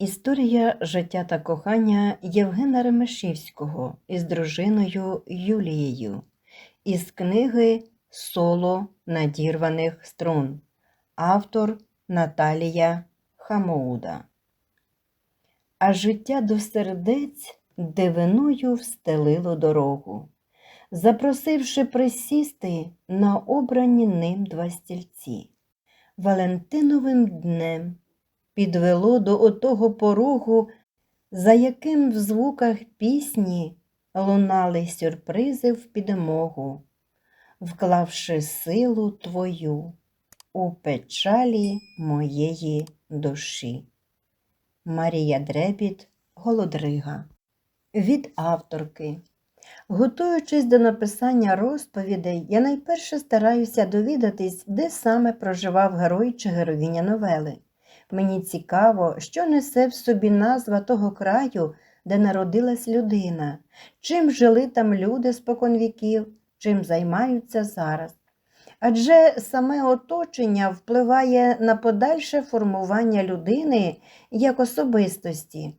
Історія життя та кохання Євгена Ремешівського із дружиною Юлією із книги Соло надірваних струн. Автор Наталія Хамоуда. А життя до сердець дивиною встелило дорогу, запросивши присісти на обрані ним два стільці. Валентиновим днем підвело до отого порогу, за яким в звуках пісні лунали сюрпризи в підмогу, вклавши силу твою у печалі моєї душі. Марія Дребіт Голодрига. Від авторки. Готуючись до написання розповідей, я найперше стараюся довідатись, де саме проживав герой чи героїня новели. Мені цікаво, що несе в собі назва того краю, де народилась людина, чим жили там люди споконвіків, чим займаються зараз. Адже саме оточення впливає на подальше формування людини як особистості.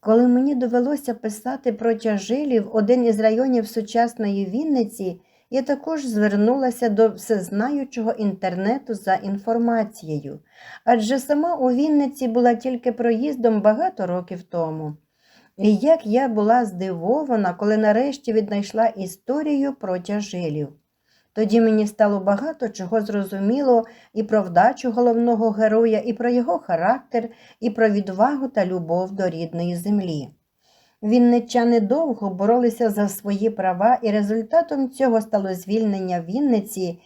Коли мені довелося писати про тяжилів один із районів сучасної Вінниці, я також звернулася до всезнаючого інтернету за інформацією, адже сама у Вінниці була тільки проїздом багато років тому. І як я була здивована, коли нарешті віднайшла історію про тяжилів. Тоді мені стало багато чого зрозуміло і про вдачу головного героя, і про його характер, і про відвагу та любов до рідної землі. Вінничани довго боролися за свої права, і результатом цього стало звільнення Вінниці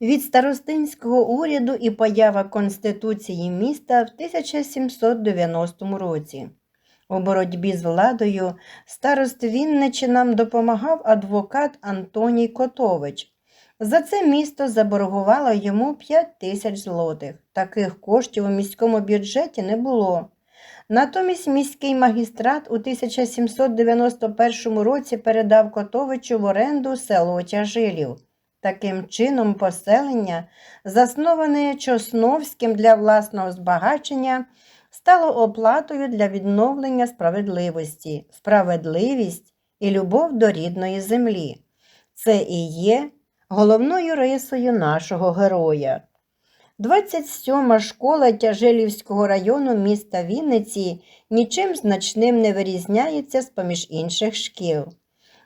від старостинського уряду і поява Конституції міста в 1790 році. У боротьбі з владою старост Вінничинам допомагав адвокат Антоній Котович. За це місто заборгувало йому 5 тисяч злотих. Таких коштів у міському бюджеті не було. Натомість міський магістрат у 1791 році передав Котовичу в оренду село Тяжилів. Таким чином, поселення, засноване Чосновським для власного збагачення, стало оплатою для відновлення справедливості, справедливість і любов до рідної землі. Це і є головною рисою нашого героя. 27-ма школа Тяжилівського району міста Вінниці нічим значним не вирізняється з поміж інших шкіл.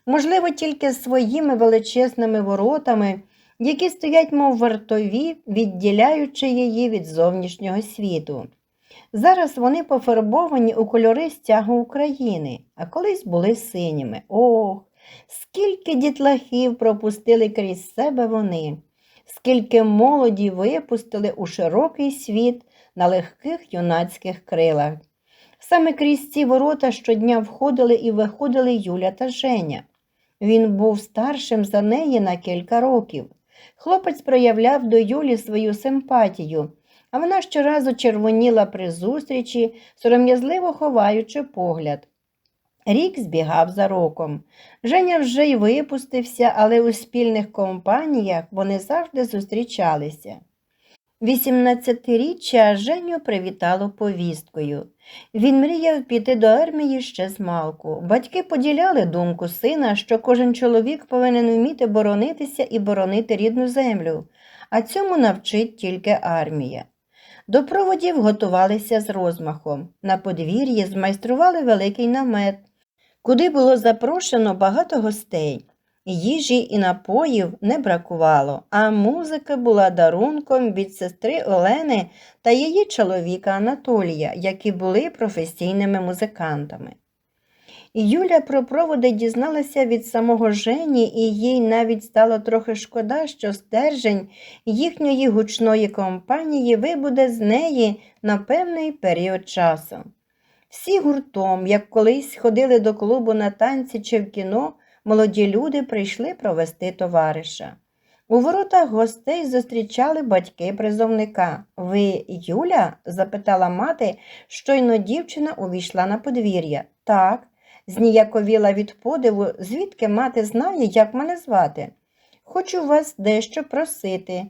Можливо, тільки своїми величезними воротами, які стоять, мов вартові, відділяючи її від зовнішнього світу. Зараз вони пофарбовані у кольори стягу України, а колись були синіми. Ох, скільки дітлахів пропустили крізь себе вони, скільки молоді випустили у широкий світ на легких юнацьких крилах. Саме крізь ці ворота щодня входили і виходили Юля та Женя. Він був старшим за неї на кілька років. Хлопець проявляв до Юлі свою симпатію, а вона щоразу червоніла при зустрічі, сором'язливо ховаючи погляд. Рік збігав за роком. Женя вже й випустився, але у спільних компаніях вони завжди зустрічалися. 18-річчя Женю привітало повісткою. Він мріяв піти до армії ще з малку. Батьки поділяли думку сина, що кожен чоловік повинен вміти боронитися і боронити рідну землю, а цьому навчить тільки армія. До проводів готувалися з розмахом. На подвір'ї змайстрували великий намет, куди було запрошено багато гостей. Їжі і напоїв не бракувало, а музика була дарунком від сестри Олени та її чоловіка Анатолія, які були професійними музикантами. Юля про проводи дізналася від самого Жені, і їй навіть стало трохи шкода, що стержень їхньої гучної компанії вибуде з неї на певний період часу. Всі гуртом, як колись ходили до клубу на танці чи в кіно, молоді люди прийшли провести товариша. У воротах гостей зустрічали батьки призовника. Ви Юля? запитала мати, щойно дівчина увійшла на подвір'я. Так, зніяковіла від подиву, звідки мати знає, як мене звати. Хочу вас дещо просити.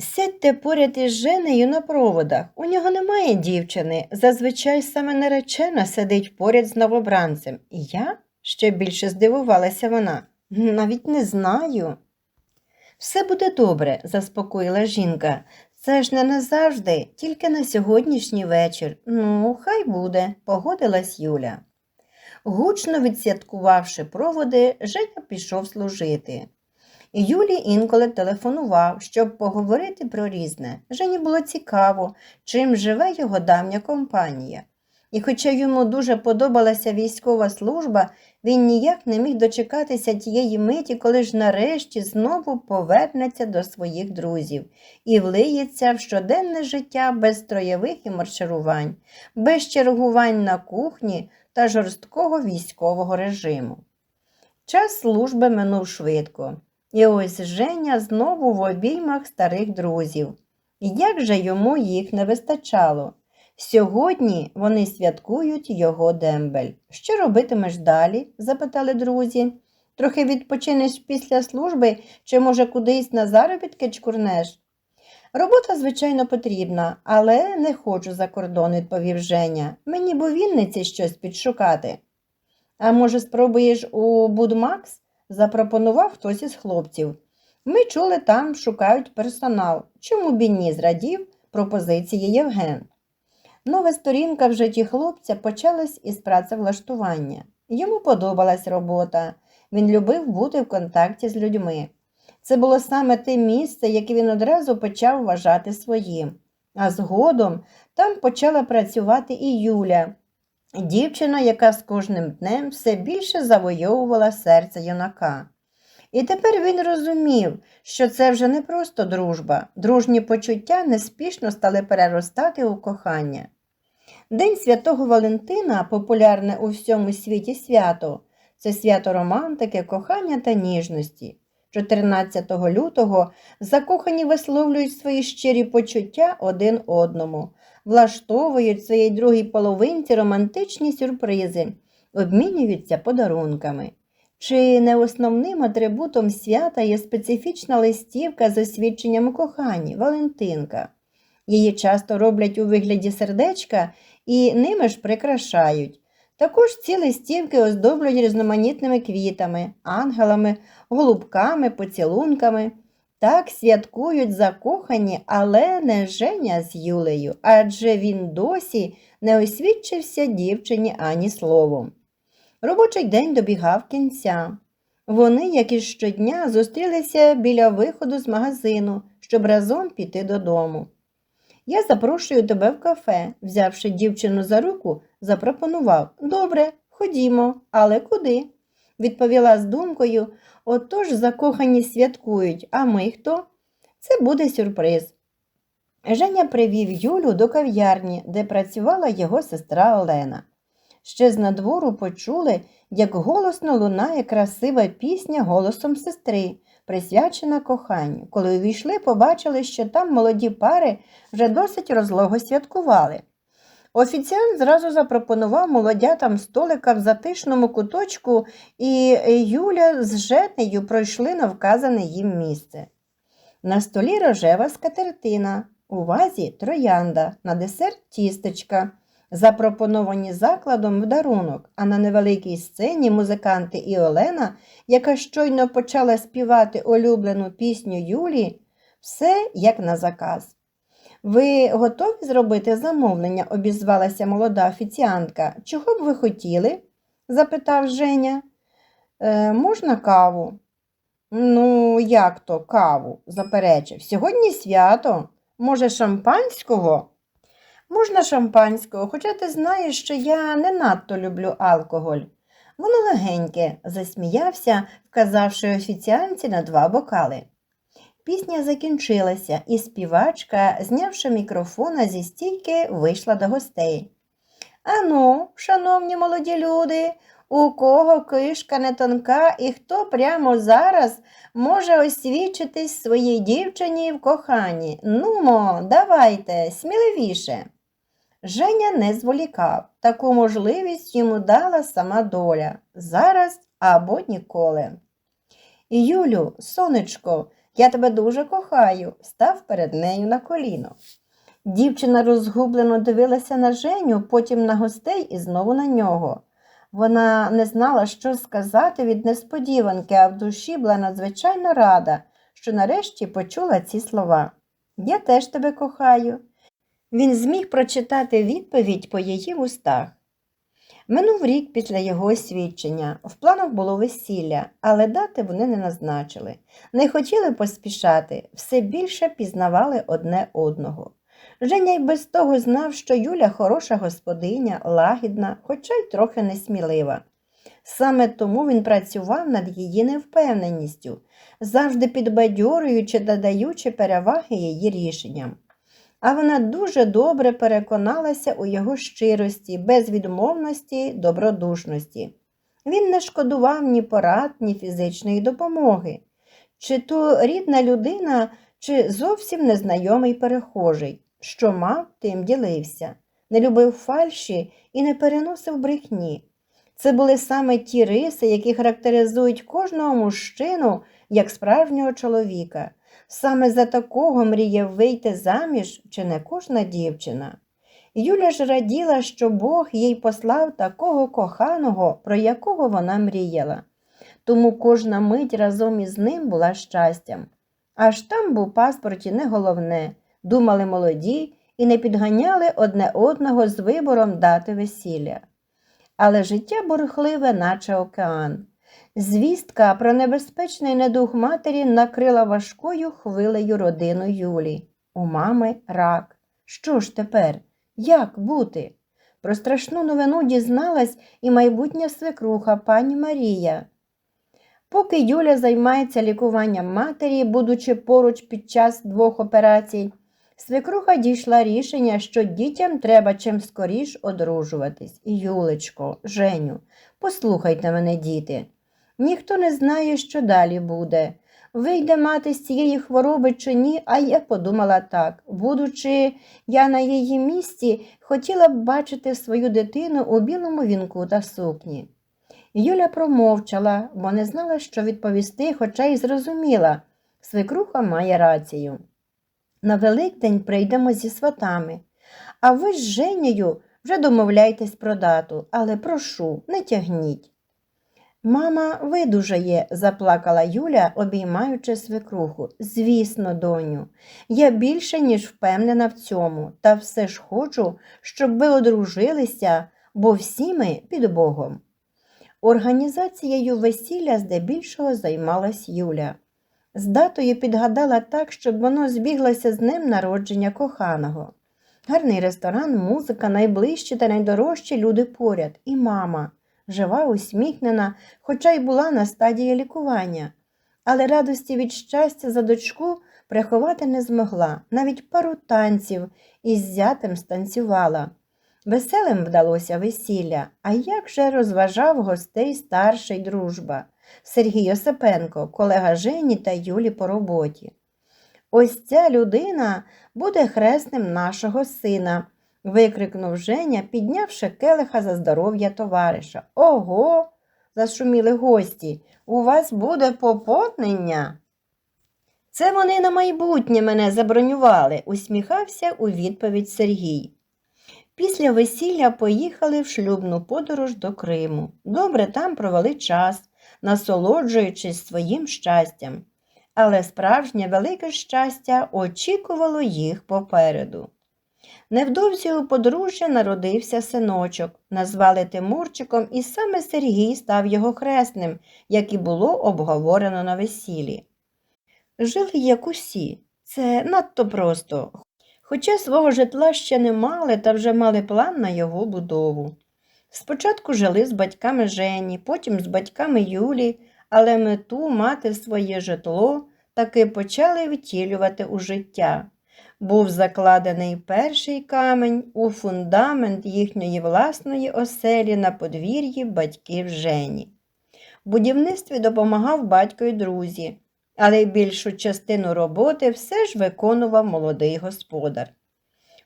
Сядьте поряд із Женею на проводах. У нього немає дівчини. Зазвичай саме наречена сидить поряд з новобранцем. І я ще більше здивувалася вона. Навіть не знаю. Все буде добре, заспокоїла жінка. Це ж не назавжди, тільки на сьогоднішній вечір. Ну, хай буде, погодилась Юля. Гучно відсвяткувавши проводи, Женя пішов служити. Юлі інколи телефонував, щоб поговорити про різне. Жені було цікаво, чим живе його давня компанія. І хоча йому дуже подобалася військова служба, він ніяк не міг дочекатися тієї миті, коли ж нарешті знову повернеться до своїх друзів і влиється в щоденне життя без строєвих і марширувань, без чергувань на кухні та жорсткого військового режиму. Час служби минув швидко, і ось Женя знову в обіймах старих друзів. Як же йому їх не вистачало? Сьогодні вони святкують його дембель. Що робитимеш далі? запитали друзі. Трохи відпочинеш після служби чи, може, кудись на заробітки чкурнеш? Робота, звичайно, потрібна, але не хочу за кордон, відповів Женя. Мені б у Вінниці щось підшукати. А може, спробуєш у Будмакс? Запропонував хтось із хлопців. Ми чули, там шукають персонал. Чому б ні зрадів пропозиції Євген? Нова сторінка в житті хлопця почалась із працевлаштування. Йому подобалась робота. Він любив бути в контакті з людьми. Це було саме те місце, яке він одразу почав вважати своїм. А згодом там почала працювати і Юля, дівчина, яка з кожним днем все більше завойовувала серце юнака. І тепер він розумів, що це вже не просто дружба, дружні почуття неспішно стали переростати у кохання. День святого Валентина, популярне у всьому світі свято, це свято романтики, кохання та ніжності. 14 лютого закохані висловлюють свої щирі почуття один одному, влаштовують своїй другій половинці романтичні сюрпризи, обмінюються подарунками. Чи не основним атрибутом свята є специфічна листівка з освідченням у коханні Валентинка? Її часто роблять у вигляді сердечка і ними ж прикрашають. Також ці листівки оздоблюють різноманітними квітами, ангелами, голубками, поцілунками. Так святкують закохані, але не Женя з Юлею, адже він досі не освідчився дівчині ані словом. Робочий день добігав кінця. Вони, як і щодня, зустрілися біля виходу з магазину, щоб разом піти додому. Я запрошую тебе в кафе, взявши дівчину за руку, запропонував Добре, ходімо, але куди? Відповіла з думкою отож закохані святкують, а ми хто? Це буде сюрприз. Женя привів Юлю до кав'ярні, де працювала його сестра Олена. Ще з надвору почули, як голосно лунає красива пісня голосом сестри, присвячена коханню. Коли увійшли, побачили, що там молоді пари вже досить розлого святкували. Офіціант зразу запропонував молодятам столика в затишному куточку, і Юля з Женею пройшли на вказане їм місце. На столі рожева скатертина, у вазі троянда, на десерт тістечка, запропоновані закладом в дарунок, а на невеликій сцені музиканти і Олена, яка щойно почала співати улюблену пісню Юлі, все як на заказ. Ви готові зробити замовлення? обізвалася молода офіціантка. Чого б ви хотіли? запитав Женя. «Е, Можна каву? Ну, як то каву? заперечив. Сьогодні свято. Може, шампанського? Можна шампанського, хоча ти знаєш, що я не надто люблю алкоголь. Воно легеньке, засміявся, вказавши офіціанці на два бокали. Пісня закінчилася, і співачка, знявши мікрофона зі стійки, вийшла до гостей. Ану, шановні молоді люди, у кого кишка не тонка і хто прямо зараз може освічитись своїй дівчині в коханні? Нумо, давайте, сміливіше. Женя не зволікав. Таку можливість йому дала сама доля зараз або ніколи. Юлю, сонечко, я тебе дуже кохаю, став перед нею на коліно. Дівчина розгублено дивилася на Женю, потім на гостей і знову на нього. Вона не знала, що сказати від несподіванки, а в душі була надзвичайно рада, що нарешті почула ці слова. Я теж тебе кохаю. Він зміг прочитати відповідь по її вустах. Минув рік після його освідчення. В планах було весілля, але дати вони не назначили. Не хотіли поспішати, все більше пізнавали одне одного. Женя й без того знав, що Юля хороша господиня, лагідна, хоча й трохи несмілива. Саме тому він працював над її невпевненістю, завжди підбадьорюючи та даючи переваги її рішенням. А вона дуже добре переконалася у його щирості, безвідмовності, добродушності. Він не шкодував ні порад, ні фізичної допомоги. Чи то рідна людина, чи зовсім незнайомий перехожий, що мав, тим ділився, не любив фальші і не переносив брехні. Це були саме ті риси, які характеризують кожного мужчину як справжнього чоловіка. Саме за такого мріяв вийти заміж чи не кожна дівчина. Юля ж раділа, що Бог їй послав такого коханого, про якого вона мріяла. Тому кожна мить разом із ним була щастям. Аж там був паспорті не головне, думали молоді і не підганяли одне одного з вибором дати весілля. Але життя бурхливе, наче океан. Звістка про небезпечний недух матері накрила важкою хвилею родину Юлі. У мами рак. Що ж тепер? Як бути? Про страшну новину дізналась і майбутня свекруха пані Марія. Поки Юля займається лікуванням матері, будучи поруч під час двох операцій, свекруха дійшла рішення, що дітям треба чим скоріш одружуватись. Юлечко, Женю, послухайте мене, діти. Ніхто не знає, що далі буде. Вийде мати з цієї хвороби чи ні, а я подумала так. Будучи я на її місці, хотіла б бачити свою дитину у білому вінку та сукні. Юля промовчала, бо не знала, що відповісти, хоча й зрозуміла. Свекруха має рацію. На Великдень прийдемо зі сватами. А ви з Женєю вже домовляйтесь про дату, але прошу, не тягніть. Мама видужає, заплакала Юля, обіймаючи свекруху. Звісно, доню, я більше, ніж впевнена в цьому, та все ж хочу, щоб ви одружилися, бо всі ми під Богом. Організацією весілля здебільшого займалась Юля. З датою підгадала так, щоб воно збіглося з днем народження коханого. Гарний ресторан, музика, найближчі та найдорожчі люди поряд, і мама жива, усміхнена, хоча й була на стадії лікування, але радості від щастя за дочку приховати не змогла, навіть пару танців із зятем станцювала. Веселим вдалося весілля, а як же розважав гостей старший дружба Сергій Осипенко, колега Жені та Юлі по роботі. Ось ця людина буде хресним нашого сина викрикнув Женя, піднявши келиха за здоров'я товариша. Ого, зашуміли гості, у вас буде поповнення. Це вони на майбутнє мене забронювали, усміхався у відповідь Сергій. Після весілля поїхали в шлюбну подорож до Криму. Добре там провели час, насолоджуючись своїм щастям. Але справжнє велике щастя очікувало їх попереду. Невдовзі у подружжя народився синочок, назвали Тимурчиком, і саме Сергій став його хресним, як і було обговорено на весіллі. Жили як усі, це надто просто, хоча свого житла ще не мали та вже мали план на його будову. Спочатку жили з батьками Жені, потім з батьками Юлі, але мету мати своє житло таки почали втілювати у життя був закладений перший камень у фундамент їхньої власної оселі на подвір'ї батьків Жені. В будівництві допомагав батько й друзі, але більшу частину роботи все ж виконував молодий господар.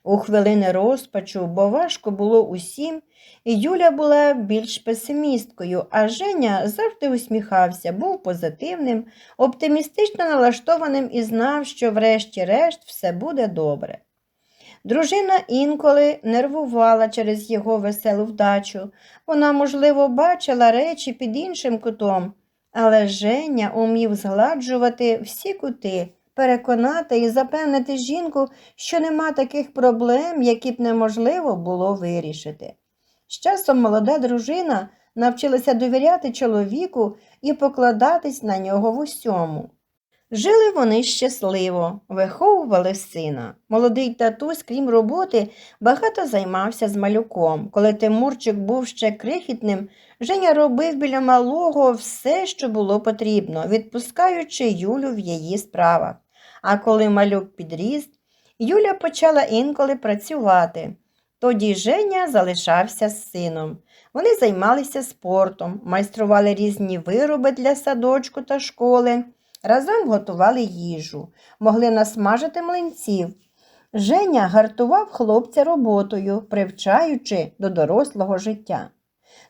У хвилини розпачу, бо важко було усім, і Юля була більш песимісткою, а Женя завжди усміхався, був позитивним, оптимістично налаштованим і знав, що врешті-решт все буде добре. Дружина інколи нервувала через його веселу вдачу. Вона, можливо, бачила речі під іншим кутом, але Женя умів згладжувати всі кути, переконати і запевнити жінку, що нема таких проблем, які б неможливо було вирішити. З часом молода дружина навчилася довіряти чоловіку і покладатись на нього в усьому. Жили вони щасливо, виховували сина. Молодий татусь, крім роботи, багато займався з малюком. Коли Тимурчик був ще крихітним, Женя робив біля малого все, що було потрібно, відпускаючи Юлю в її справах. А коли малюк підріс, Юля почала інколи працювати. Тоді Женя залишався з сином. Вони займалися спортом, майстрували різні вироби для садочку та школи. Разом готували їжу, могли насмажити млинців. Женя гартував хлопця роботою, привчаючи до дорослого життя.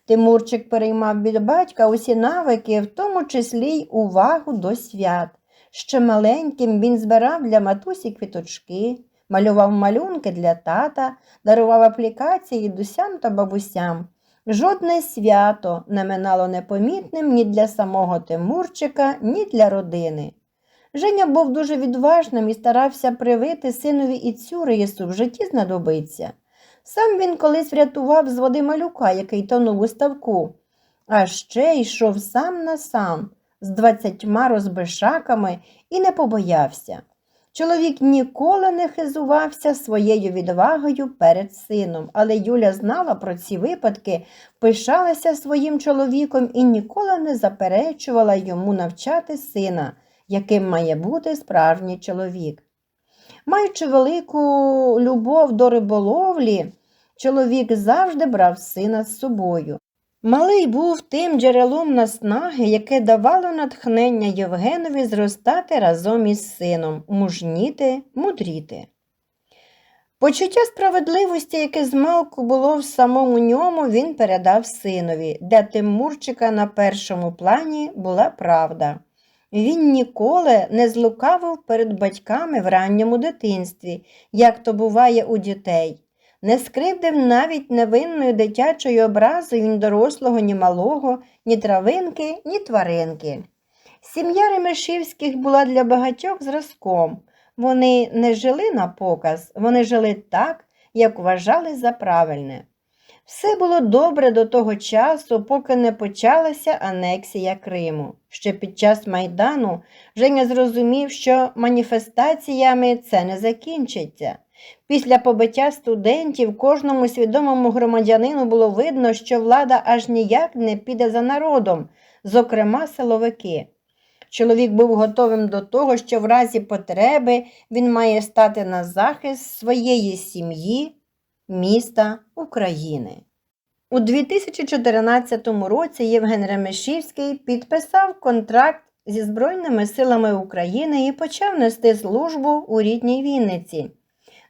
Тимурчик переймав від батька усі навики, в тому числі й увагу до свят. Ще маленьким він збирав для матусі квіточки, малював малюнки для тата, дарував аплікації дідусям та бабусям. Жодне свято не минало непомітним ні для самого Тимурчика, ні для родини. Женя був дуже відважним і старався привити синові і цю рису в житті знадобиться. Сам він колись врятував з води малюка, який тонув у ставку, а ще йшов сам на сам з двадцятьма розбишаками і не побоявся. Чоловік ніколи не хизувався своєю відвагою перед сином, але Юля знала про ці випадки, пишалася своїм чоловіком і ніколи не заперечувала йому навчати сина, яким має бути справжній чоловік. Маючи велику любов до риболовлі, чоловік завжди брав сина з собою. Малий був тим джерелом наснаги, яке давало натхнення Євгенові зростати разом із сином, мужніти, мудріти. Почуття справедливості, яке змалку було в самому ньому, він передав синові, де Тимурчика на першому плані була правда. Він ніколи не злукавив перед батьками в ранньому дитинстві, як то буває у дітей не скривдив навіть невинною дитячою образою ні дорослого, ні малого, ні травинки, ні тваринки. Сім'я Ремешівських була для багатьох зразком. Вони не жили на показ, вони жили так, як вважали за правильне. Все було добре до того часу, поки не почалася анексія Криму. Ще під час Майдану Женя зрозумів, що маніфестаціями це не закінчиться. Після побиття студентів кожному свідомому громадянину було видно, що влада аж ніяк не піде за народом, зокрема силовики. Чоловік був готовим до того, що в разі потреби він має стати на захист своєї сім'ї, міста України. У 2014 році Євген Ремешівський підписав контракт зі Збройними силами України і почав нести службу у рідній Вінниці.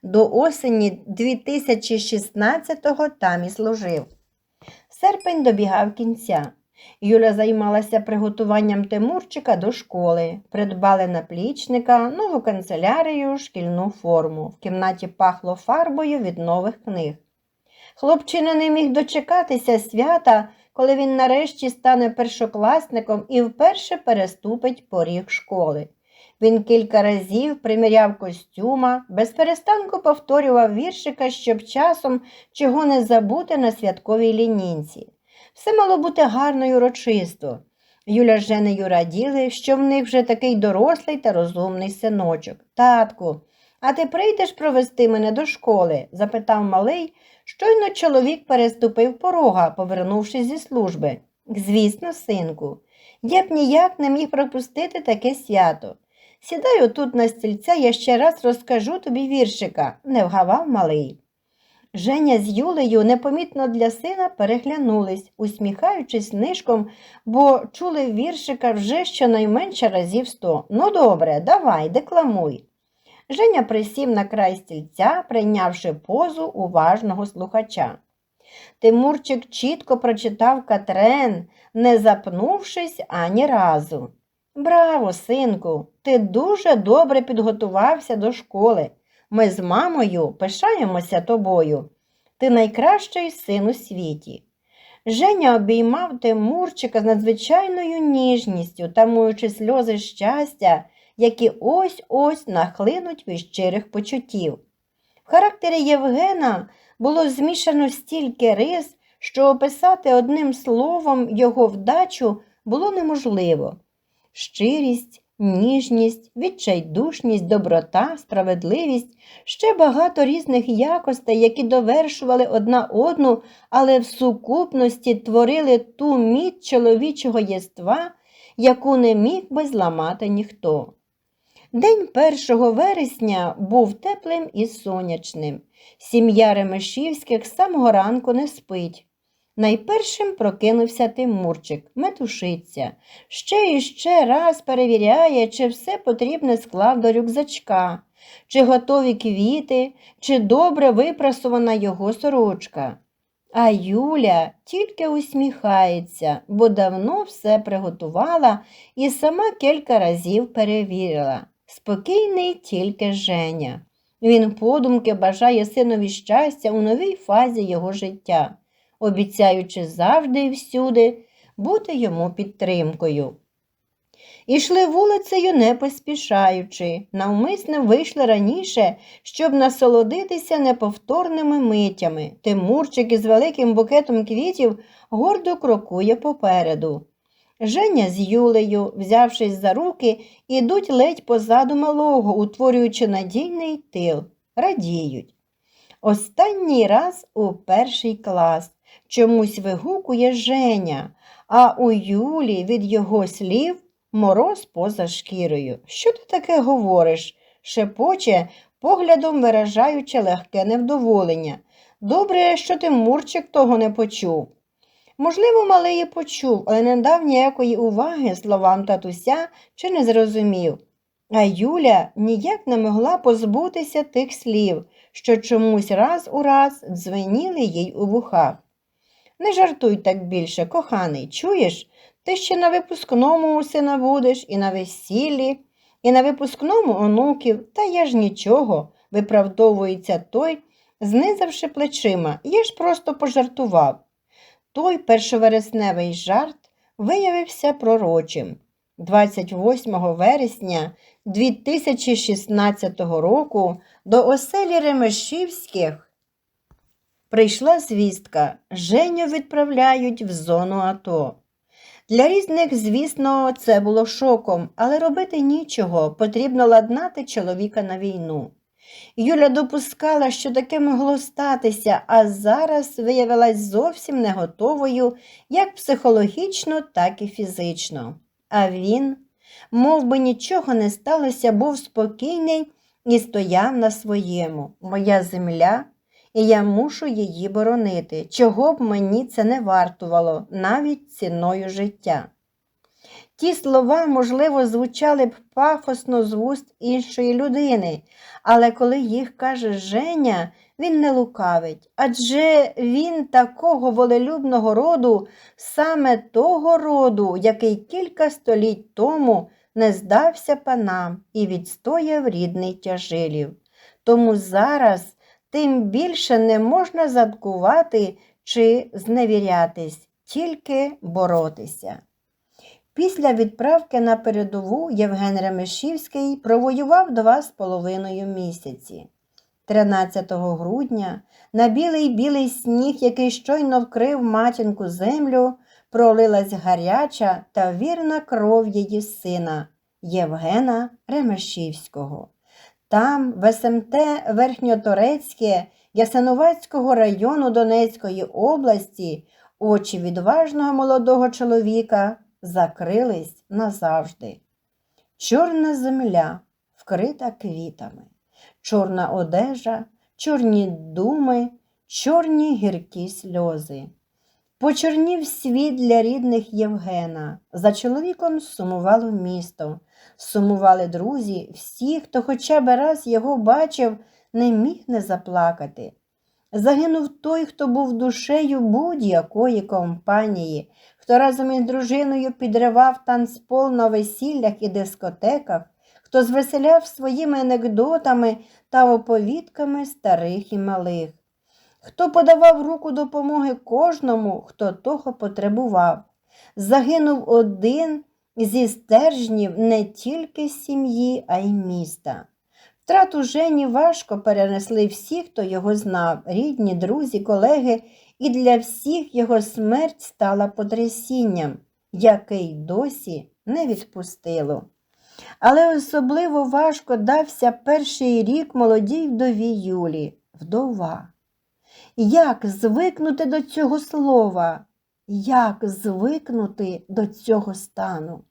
До осені 2016-го там і служив. Серпень добігав кінця. Юля займалася приготуванням Тимурчика до школи, придбали наплічника, нову канцелярію, шкільну форму. В кімнаті пахло фарбою від нових книг. Хлопчина не міг дочекатися свята, коли він нарешті стане першокласником і вперше переступить поріг школи. Він кілька разів приміряв костюма, безперестанку повторював віршика, щоб часом чого не забути на святковій лінінці. Все мало бути гарно й урочисто. Юля з Женею раділи, що в них вже такий дорослий та розумний синочок. Татку, а ти прийдеш провести мене до школи? запитав малий. Щойно чоловік переступив порога, повернувшись зі служби. Звісно, синку, я б ніяк не міг пропустити таке свято. Сідай отут на стільця, я ще раз розкажу тобі віршика, не вгавав малий. Женя з Юлею непомітно для сина переглянулись, усміхаючись нишком, бо чули віршика вже щонайменше разів сто. Ну, добре, давай, декламуй. Женя присів на край стільця, прийнявши позу уважного слухача. Тимурчик чітко прочитав Катрен, не запнувшись ані разу. Браво, синку, ти дуже добре підготувався до школи. Ми з мамою пишаємося тобою. Ти найкращий син у світі. Женя обіймав Тимурчика з надзвичайною ніжністю, тамуючи сльози щастя, які ось ось нахлинуть від щирих почуттів. В характері Євгена було змішано стільки рис, що описати одним словом його вдачу було неможливо. Щирість, ніжність, відчайдушність, доброта, справедливість, ще багато різних якостей, які довершували одна одну, але в сукупності творили ту міць чоловічого єства, яку не міг би зламати ніхто. День 1 вересня був теплим і сонячним. Сім'я Ремешівських самого ранку не спить. Найпершим прокинувся Тимурчик, метушиться, ще і ще раз перевіряє, чи все потрібне склав до рюкзачка, чи готові квіти, чи добре випрасована його сорочка. А Юля тільки усміхається, бо давно все приготувала і сама кілька разів перевірила. Спокійний тільки Женя. Він подумки бажає синові щастя у новій фазі його життя, обіцяючи завжди і всюди бути йому підтримкою. Ішли вулицею не поспішаючи, навмисне вийшли раніше, щоб насолодитися неповторними митями. Тимурчик із великим букетом квітів гордо крокує попереду. Женя з Юлею, взявшись за руки, ідуть ледь позаду малого, утворюючи надійний тил, радіють. Останній раз у перший клас чомусь вигукує Женя, а у Юлі від його слів мороз поза шкірою. Що ти таке говориш? шепоче, поглядом виражаючи легке невдоволення. Добре, що ти Мурчик того не почув. Можливо, малий і почув, але не дав ніякої уваги словам татуся чи не зрозумів. А Юля ніяк не могла позбутися тих слів, що чомусь раз у раз дзвеніли їй у вухах. Не жартуй так більше, коханий, чуєш? Ти ще на випускному сина будеш, і на весіллі, і на випускному онуків, та я ж нічого, виправдовується той, знизавши плечима, я ж просто пожартував. Той першовересневий жарт виявився пророчим. 28 вересня 2016 року до оселі Ремешівських прийшла звістка, Женю відправляють в зону АТО. Для різних, звісно, це було шоком, але робити нічого, потрібно ладнати чоловіка на війну. Юля допускала, що таке могло статися, а зараз виявилась зовсім не готовою як психологічно, так і фізично. А він, мов би нічого не сталося, був спокійний і стояв на своєму. Моя земля, і я мушу її боронити, чого б мені це не вартувало, навіть ціною життя. Ті слова, можливо, звучали б пафосно з вуст іншої людини, але коли їх каже Женя, він не лукавить, адже він такого волелюбного роду, саме того роду, який кілька століть тому не здався панам і відстояв рідний тяжилів. Тому зараз тим більше не можна задкувати чи зневірятись, тільки боротися. Після відправки на передову Євген Ремешівський провоював два з половиною місяці. 13 грудня на білий білий сніг, який щойно вкрив матінку землю, пролилась гаряча та вірна кров її сина Євгена Ремешівського. Там, в СМТ Верхньоторецьке Ясиновацького району Донецької області, очі відважного молодого чоловіка закрились назавжди. Чорна земля, вкрита квітами, чорна одежа, чорні думи, чорні гіркі сльози. Почорнів світ для рідних Євгена. За чоловіком сумувало місто, сумували друзі, всі, хто хоча б раз його бачив, не міг не заплакати. Загинув той, хто був душею будь-якої компанії, хто разом із дружиною підривав танцпол на весіллях і дискотеках, хто звеселяв своїми анекдотами та оповідками старих і малих, хто подавав руку допомоги кожному, хто того потребував. Загинув один зі стержнів не тільки сім'ї, а й міста. Втрату Жені важко перенесли всі, хто його знав, рідні, друзі, колеги, і для всіх його смерть стала потрясінням, яке й досі не відпустило. Але особливо важко дався перший рік молодій вдові Юлі, вдова. Як звикнути до цього слова? Як звикнути до цього стану?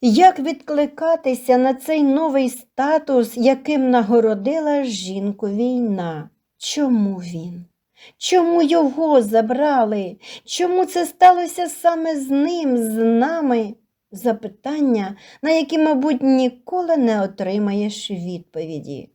Як відкликатися на цей новий статус, яким нагородила жінку війна? Чому він? Чому його забрали? Чому це сталося саме з ним, з нами? Запитання, на які, мабуть, ніколи не отримаєш відповіді.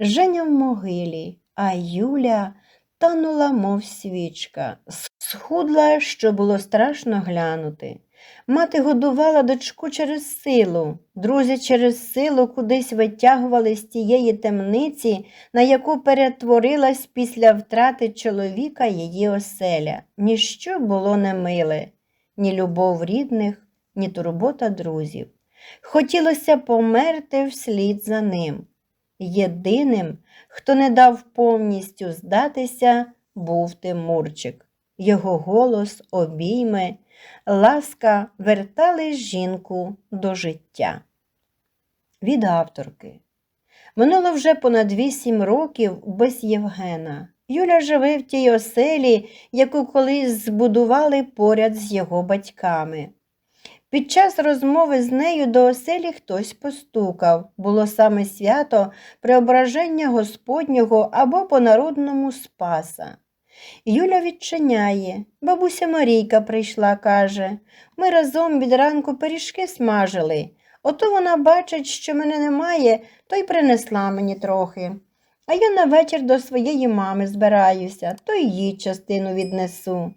Женя в могилі, а Юля танула, мов свічка, схудла, що було страшно глянути. Мати годувала дочку через силу, друзі через силу кудись витягували з тієї темниці, на яку перетворилась після втрати чоловіка її оселя. Ніщо було не миле, ні любов рідних, ні турбота друзів. Хотілося померти вслід за ним. Єдиним, хто не дав повністю здатися, був Тимурчик. Його голос, обійми, ласка вертали жінку до життя. Від авторки. Минуло вже понад вісім років без Євгена. Юля живе в тій оселі, яку колись збудували поряд з його батьками. Під час розмови з нею до оселі хтось постукав. Було саме свято преображення Господнього або по-народному Спаса. Юля відчиняє. Бабуся Марійка прийшла, каже. Ми разом від ранку пиріжки смажили. Ото вона бачить, що мене немає, то й принесла мені трохи. А я на вечір до своєї мами збираюся, то й їй частину віднесу.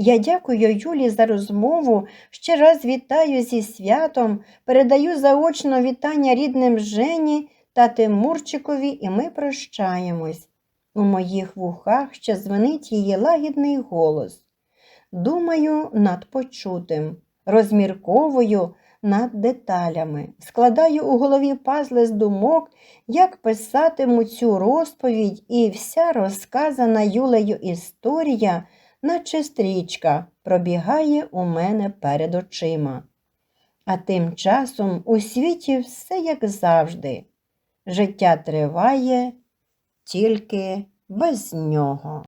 Я дякую Юлі за розмову, ще раз вітаю зі святом, передаю заочно вітання рідним Жені та Тимурчикові, і ми прощаємось. У моїх вухах ще дзвонить її лагідний голос. Думаю над почутим, розмірковую над деталями, складаю у голові пазли з думок, як писатиму цю розповідь, і вся розказана Юлею історія, наче стрічка, пробігає у мене перед очима. А тим часом у світі все як завжди. Життя триває тільки без нього.